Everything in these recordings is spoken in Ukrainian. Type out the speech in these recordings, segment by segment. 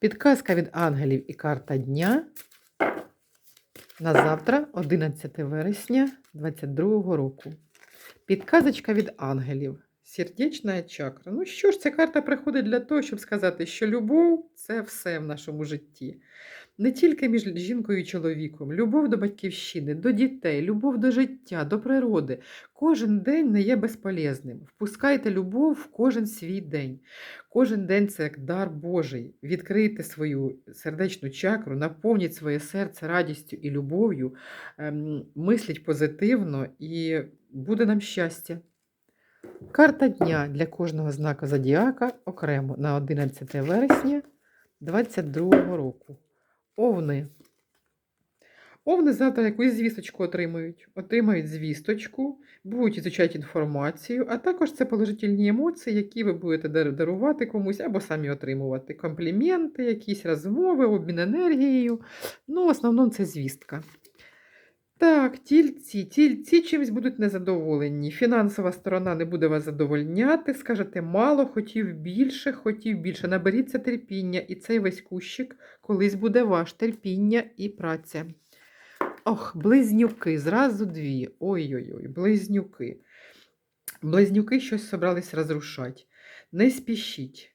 Підказка від ангелів і карта дня на завтра, 11 вересня 2022 року. Підказочка від ангелів. Сердечна чакра. Ну що ж, ця карта приходить для того, щоб сказати, що любов це все в нашому житті. Не тільки між жінкою і чоловіком, любов до батьківщини, до дітей, любов до життя, до природи. Кожен день не є безполезним. Впускайте любов в кожен свій день. Кожен день це як дар Божий. Відкрийте свою сердечну чакру, наповніть своє серце радістю і любов'ю, ем, мисліть позитивно і буде нам щастя. Карта дня для кожного знака зодіака окремо на 11 вересня 2022 року. Овни. Овни завтра якусь звісточку отримають. Отримають звісточку, будуть ізучати інформацію, а також це положительні емоції, які ви будете дарувати комусь або самі отримувати. Компліменти, якісь розмови, обмін енергією. Ну, в основному це звістка. Так, тільці, тільці чимось будуть незадоволені. Фінансова сторона не буде вас задовольняти. Скажете мало, хотів більше, хотів більше. Наберіться терпіння, і цей весь кущик колись буде ваш терпіння і праця. Ох, близнюки, зразу дві. Ой-ой-ой, близнюки. Близнюки щось собрались розрушати. Не спішіть.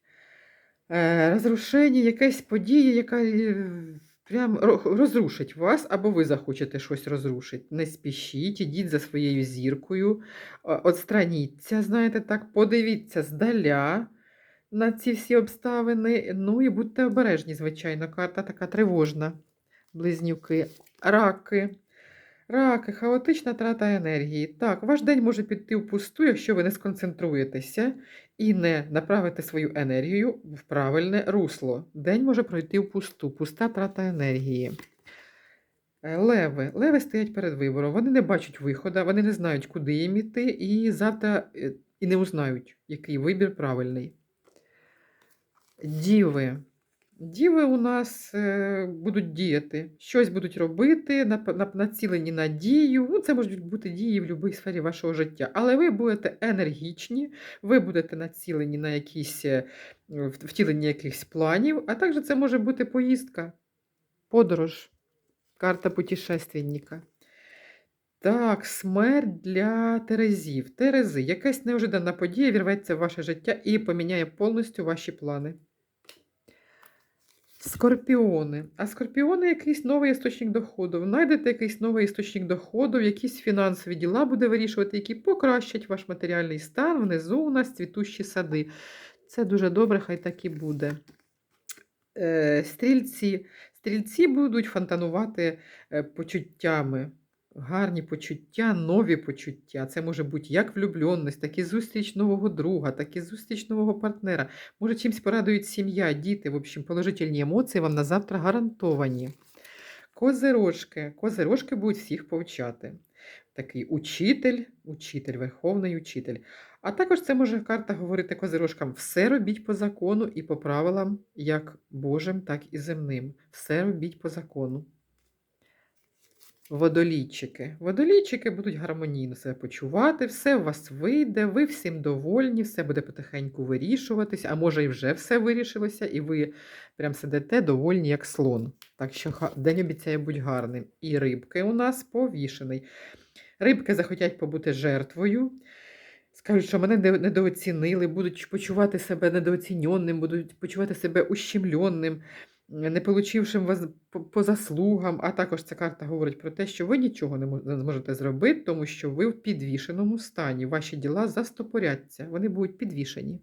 Е, розрушення, якась подія, яка е, прям розрушить вас, або ви захочете щось розрушити. Не спішіть, ідіть за своєю зіркою, отстраніться, знаєте так, подивіться здаля на ці всі обставини. Ну і будьте обережні, звичайно, карта така тривожна. Близнюки, раки. Раки, хаотична трата енергії. Так, ваш день може піти впусту, якщо ви не сконцентруєтеся і не направите свою енергію в правильне русло. День може пройти впусту, пуста трата енергії. Е, Леви. Леви стоять перед вибором. Вони не бачать виходу, вони не знають, куди їм іти, і завтра е, і не узнають, який вибір правильний. Діви. Діви у нас е, будуть діяти, щось будуть робити, націлені на дію. Ну, це можуть бути дії в будь-якій сфері вашого життя. Але ви будете енергічні, ви будете націлені на якісь е, втілення якихось планів, а також це може бути поїздка, подорож, карта путешественника. Так, смерть для Терезів. Терези, якась неожиданна подія вірветься в ваше життя і поміняє повністю ваші плани. Скорпіони. А скорпіони якийсь новий істочник доходу. Знайдете якийсь новий істочник доходу, якісь фінансові діла буде вирішувати, які покращать ваш матеріальний стан. Внизу у нас цвітущі сади. Це дуже добре, хай так і буде. Е, стрільці. Стрільці будуть фонтанувати е, почуттями. Гарні почуття, нові почуття. Це може бути як влюбленість, так і зустріч нового друга, так і зустріч нового партнера. Може, чимось порадують сім'я, діти. В общем, положительні емоції вам на завтра гарантовані. Козирожки. Козирожки будуть всіх повчати. Такий учитель, учитель, верховний учитель. А також це може карта говорити козирожкам: все робіть по закону і по правилам, як Божим, так і земним. Все робіть по закону. Водолійчики. Водолійчики будуть гармонійно себе почувати, все у вас вийде, ви всім довольні, все буде потихеньку вирішуватись, а може і вже все вирішилося, і ви прям сидите довольні, як слон. Так що день обіцяє бути гарним. І рибки у нас повішений. Рибки захотять побути жертвою. Скажуть, що мене недооцінили, будуть почувати себе недооціненним, будуть почувати себе ущемленним, не получившим вас по, заслугам. А також ця карта говорить про те, що ви нічого не зможете зробити, тому що ви в підвішеному стані. Ваші діла застопоряться, вони будуть підвішені.